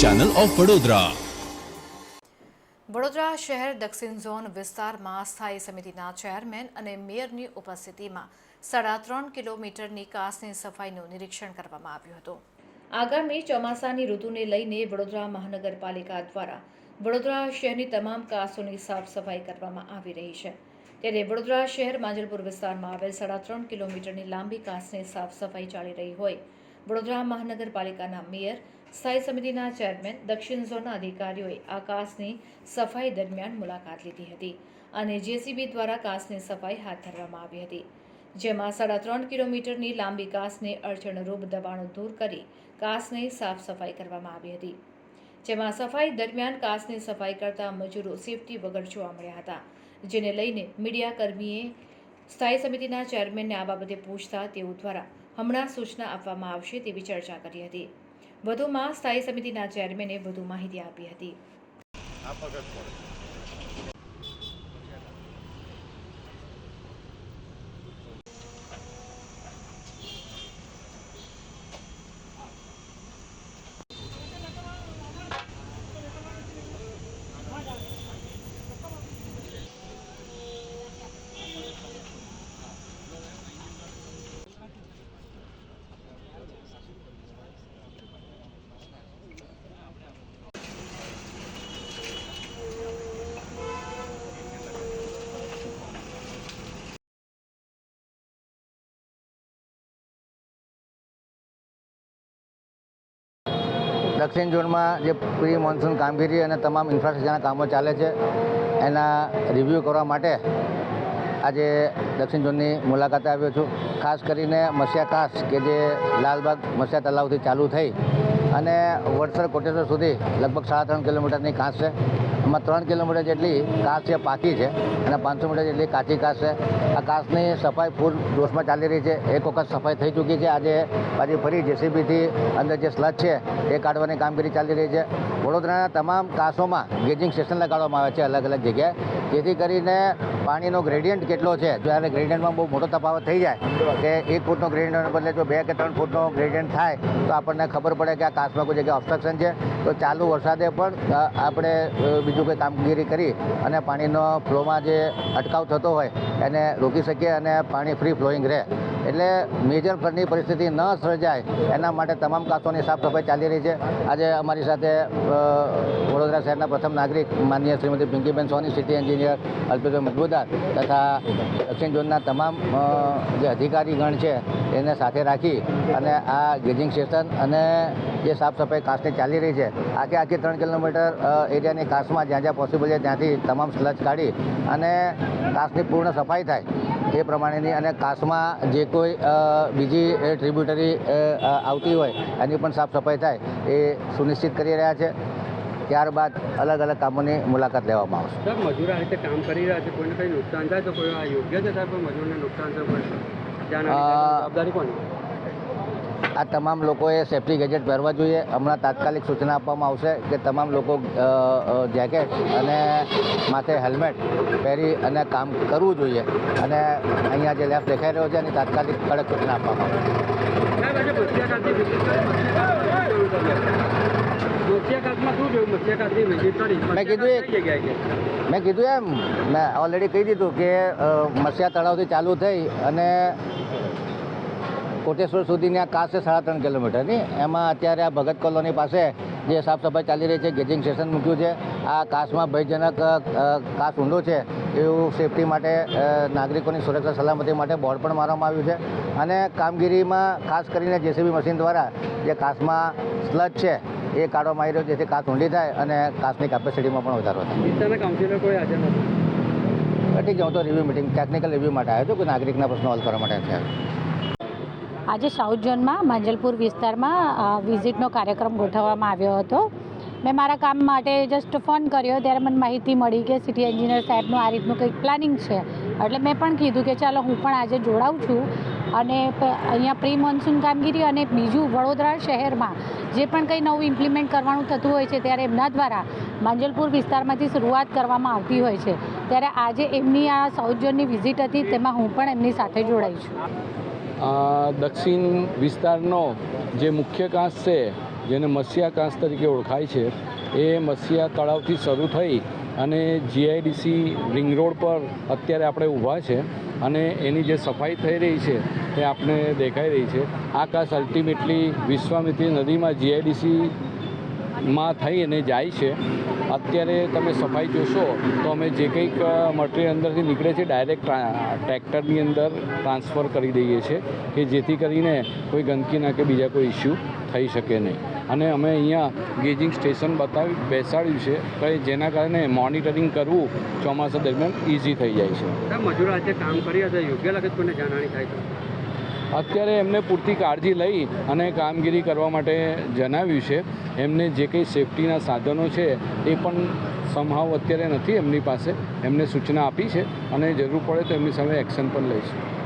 Channel of Vadodara Vadodara શહેર દક્ષિણ zone વિસ્તારમાં સ્થાયી સમિતિના ચેરમેન અને મેયરની ઉપસ્થિતિમાં સાડા ત્રણ કિલોમીટરની કાસની સફાઈનું નિરીક્ષણ કરવામાં આવ્યું હતું. આગામી ચોમાસાની ઋતુને લઈને વડોદરા મહાનગરપાલિકા દ્વારા વડોદરા શહેરની તમામ કાસોની સાફ સફાઈ કરવામાં આવી રહી છે. ત્યારે વડોદરા શહેર માંજલપુર વિસ્તારમાં આવેલ સાડા ત્રણ કિલોમીટરની લાંબી કાસની સાફ સફાઈ ચાલી રહી હોય વડોદરા મહાનગરપાલિકાના મેયર, સ્થાયી સમિતિના ચેરમેન, દક્ષિણ ઝોનના અધિકારીઓએ આ કાસની સફાઈ દરમિયાન મુલાકાત લીધી હતી અને જેસીબી દ્વારા કાસની સફાઈ હાથ ધરવામાં આવી હતી. જેમાં સાડા ત્રણ કિલોમીટરની લાંબી કાસને અડચણરૂપ દબાણો દૂર કરી કાસની સાફ સફાઈ કરવામાં આવી હતી. જેમાં સફાઈ દરમિયાન કાસની સફાઈ કરતા મજૂરો સેફટી વગર જોવા મળ્યા હતા, જેને લઈને મીડિયાકર્મીએ સ્થાયી સમિતિના ચેરમેનને આ બાબતે પૂછતા તેઓ દ્વારા હમણાં સૂચના આપવામાં આવશે તેવી ચર્ચા કરી હતી. વધુમાં સ્થાયી સમિતિના ચેરમેને વધુ માહિતી આપી હતી. દક્ષિણ ઝોનમાં જે પ્રી મોન્સૂન કામગીરી અને તમામ ઇન્ફ્રાસ્ટ્રક્ચરના કામો ચાલે છે, એના રિવ્યૂ કરવા માટે આજે દક્ષિણ ઝોનની મુલાકાતે આવ્યો છું. ખાસ કરીને મસ્યાકાશ કે જે લાલબાગ મસ્યા તલાવથી ચાલુ થઈ અને વડસર કોટેશ્વર સુધી લગભગ સાડા ત્રણ કિલોમીટરની કાંસ છે. એમાં ત્રણ કિલોમીટર જેટલી કાસ છે પાકી છે અને પાંચસો મીટર જેટલી કાચી કાસ છે. આ કાસની સફાઈ ફૂલ જોશમાં ચાલી રહી છે. એક વખત સફાઈ થઈ ચૂકી છે. આજે પાછી ફરી જેસીબીથી અંદર જે સ્લચ છે એ કાઢવાની કામગીરી ચાલી રહી છે. વડોદરાના તમામ કાસોમાં ગેજિંગ સ્ટેશન લગાડવામાં આવે છે અલગ અલગ જગ્યાએ. જેથી કરીને પાણીનો ગ્રેડિયન્ટ કેટલો છે જ્યારે ગ્રેડિયન્ટમાં બહુ મોટો તફાવત થઈ જાય કે એક ફૂટનો ગ્રેડિયન્ટને બદલે જો બે કે ત્રણ ફૂટનો ગ્રેડિયન્ટ થાય તો આપણને ખબર પડે કે આ કાસમાં કોઈ જગ્યાએ ઓબ્સ્ટ્રક્શન છે. તો ચાલુ વરસાદે પણ આપણે અ, બીજું કોઈ કામગીરી કરી અને પાણીનો ફ્લોમાં જે અટકાવ થતો હોય એને રોકી શકીએ અને પાણી ફ્રી ફ્લોઈંગ રહે. એટલે મેજર ફ્લડની પરિસ્થિતિ ન સર્જાય, એના માટે તમામ કાંસોની સાફ સફાઈ ચાલી રહી છે. આજે અમારી સાથે વડોદરા શહેરના પ્રથમ નાગરિક માનનીય શ્રીમતી પિંકીબેન સોની સિટી એન્જિનિયર અલ્પેશભાઈ મજબૂદાર તથા દક્ષિણ ઝોનના તમામ જે અધિકારીગણ છે, એને સાથે રાખી અને આ ગેજિંગ સ્ટેશન અને જે સાફ સફાઈ કાસ્ટની ચાલી રહી છે, આખે આખી ત્રણ કિલોમીટર એરિયાની કાસ્ટમાં જ્યાં જ્યાં પોસિબલ છે ત્યાંથી તમામ સ્લચ કાઢી અને કાસ્ટની પૂર્ણ સફાઈ થાય એ પ્રમાણેની અને કાસ્ટમાં જે કોઈ બીજી ટ્રિબ્યુટરી આવતી હોય એની પણ સાફ સફાઈ થાય એ સુનિશ્ચિત કરી રહ્યા છે. ત્યારબાદ અલગ અલગ કામોની મુલાકાત લેવામાં આવશે. સાહેબ મજૂર આ રીતે કામ કરી રહ્યા છે કોઈને કંઈ નુકસાન થાય તો કોઈ આ યોગ્ય છે સાહેબ મજૂરને નુકસાન થાય જવાબદારી કોની? આ તમામ લોકોએ સેફ્ટી ગેજેટ પહેરવા જોઈએ. હમણાં તાત્કાલિક સૂચના આપવામાં આવશે કે તમામ લોકો જેકેટ અને માથે હેલ્મેટ પહેરી અને કામ કરવું જોઈએ. અને અહીંયા જે લેફ દેખાઈ રહ્યો છે, એની તાત્કાલિક કડક સૂચના આપવામાં મેં કીધું મેં કીધું એમ, મેં ઓલરેડી કહી દીધું કે મસિયા તળાવથી ચાલુ થઈ અને કોટેશ્વર સુધીની આ કાસ છે સાડા ત્રણ કિલોમીટરની એમાં અત્યારે આ ભગત કોલોની પાસે જે સાફ સફાઈ ચાલી રહી છે ગેજિંગ સ્ટેશન મૂક્યું છે આ કાસમાં ભયજનક કાસ ઊંડો છે એવું સેફટી માટે નાગરિકોની સુરક્ષા સલામતી માટે બોર્ડ પણ મારવામાં આવ્યું છે. અને કામગીરીમાં ખાસ કરીને જેસીબી મશીન દ્વારા જે કાસમાં સ્લજ છે એ કાઢવામાં આવી રહ્યો છે જેથી કાસ ઊંડી થાય અને કાસની કેપેસિટીમાં પણ વધારો થાય. ઠીક છે હું તો રિવ્યૂ મિટિંગ ટેકનિકલ રિવ્યૂ માટે આવ્યો હતો કે નાગરિકના પ્રશ્નો હલ કરવા માટે છે આજે સાઉથ ઝોનમાં માંજલપુર વિસ્તારમાં વિઝિટનો કાર્યક્રમ ગોઠવવામાં આવ્યો હતો. મેં મારા કામ માટે જસ્ટ ફોન કર્યો, ત્યારે મને માહિતી મળી કે સિટી એન્જિનિયર સાહેબનું આ રીતનું કંઈક પ્લાનિંગ છે. એટલે મેં પણ કીધું કે ચાલો હું પણ આજે જોડાઉં છું. અને અહીંયા પ્રી મોન્સૂન કામગીરી અને બીજું વડોદરા શહેરમાં જે પણ કંઈ નવું ઇમ્પ્લિમેન્ટ કરવાનું થતું હોય છે, ત્યારે એમના દ્વારા માંજલપુર વિસ્તારમાંથી શરૂઆત કરવામાં આવતી હોય છે. ત્યારે આજે એમની આ સાઉથ ઝોનની વિઝિટ હતી, તેમાં હું પણ એમની સાથે જોડાઈ છું. દક્ષિણ વિસ્તારનો જે મુખ્ય કાંસ છે, જેને મત્સ્યા કાંસ તરીકે ઓળખાય છે, એ મત્સ્યા તળાવથી શરૂ થઈ અને જીઆઈડીસી રિંગ રોડ પર અત્યારે આપણે ઊભા છે અને એની જે સફાઈ થઈ રહી છે તે આપણે દેખાઈ રહી છે. આ કાંસ અલ્ટિમેટલી વિશ્વામિત્રી નદીમાં જીઆઈડીસી માં થઈ અને જાય છે. અત્યારે તમે સફાઈ જોશો, તો અમે જે કંઈક મટીરિયલ અંદરથી નીકળે છે ડાયરેક્ટ ટ્રેક્ટરની અંદર ટ્રાન્સફર કરી દઈએ છીએ કે જેથી કરીને કોઈ ગંદકીના કે બીજા કોઈ ઇસ્યુ થઈ શકે નહીં. અને અમે અહીંયા ગેજિંગ સ્ટેશન બતાવી, બેસાડ્યું છે, કે જેના કારણે મોનિટરિંગ કરવું ચોમાસા દરમિયાન ઇઝી થઈ જાય છે. મજૂરો આજે કામ કરી હતા યોગ્ય લાગે કોઈને જાણવાની થાય અત્યારે એમને પૂરતી કાળજી લઈ અને કામગીરી કરવા માટે જણાવ્યું છે. એમને જે કંઈ સેફટીના સાધનો છે, એ પણ સમહાવ અત્યારે નથી એમની પાસે. એમને સૂચના આપી છે અને જરૂર પડે તો એમની સામે એક્શન પણ લઈશું.